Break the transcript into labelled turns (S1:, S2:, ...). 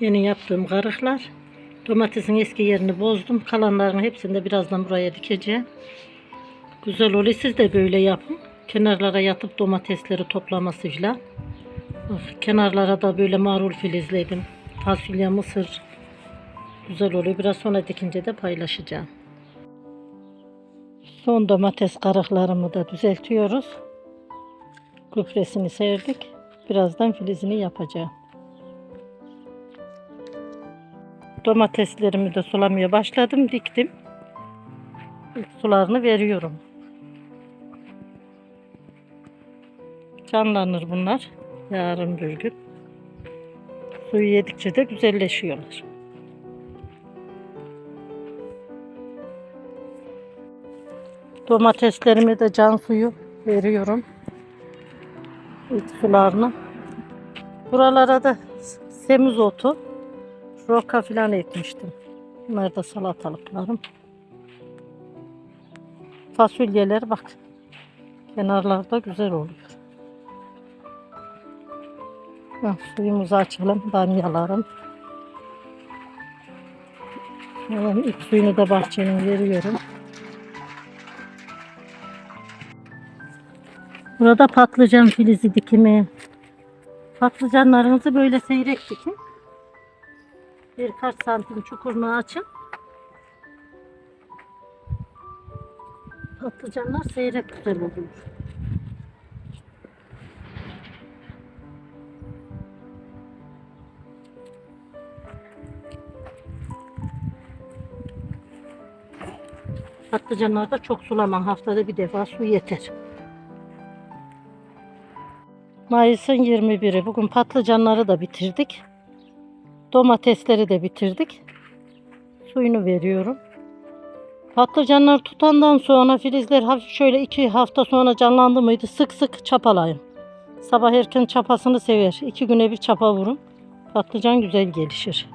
S1: Yeni yaptığım karıklar. Domatesin eski yerini bozdum. Kalanlarını hepsini de birazdan buraya dikeceğim. Güzel oluyor. Siz de böyle yapın. Kenarlara yatıp domatesleri toplaması filan. Bak, Kenarlara da böyle marul filizledim. Fasulye, mısır. Güzel oluyor. Biraz sonra dikince de paylaşacağım. Son domates karıklarımı da düzeltiyoruz. Gübresini serdik. Birazdan filizini yapacağım. Domateslerimi de sulamaya başladım. Diktim. İlk sularını veriyorum. Canlanır bunlar. Yarın bir gün. Suyu yedikçe de güzelleşiyorlar. Domateslerime de can suyu veriyorum. İlk sularını. Buralara da semizotu, roka filan ekmiştim. Bunlar da salatalıklarım. Fasulyeler bak. Kenarlarda güzel oluyor. Heh, suyumuzu açalım. Bamyalarım. Hemen ilk suyunu da bahçenin veriyorum. Burada patlıcan filizi dikimi. Patlıcanlarınızı böyle seyrek dikin. Birkaç santim çukurunu açın. Patlıcanlar seyrek güzel olur. Patlıcanlarda çok sulaman. Haftada bir defa su yeter. Mayıs'ın 21'i. Bugün patlıcanları da bitirdik. Domatesleri de bitirdik. Suyunu veriyorum. Patlıcanlar tutandan sonra filizler hafif şöyle iki hafta sonra canlandı mıydı sık sık çapalayın. Sabah erken çapasını sever. İki güne bir çapa vurun. Patlıcan güzel gelişir.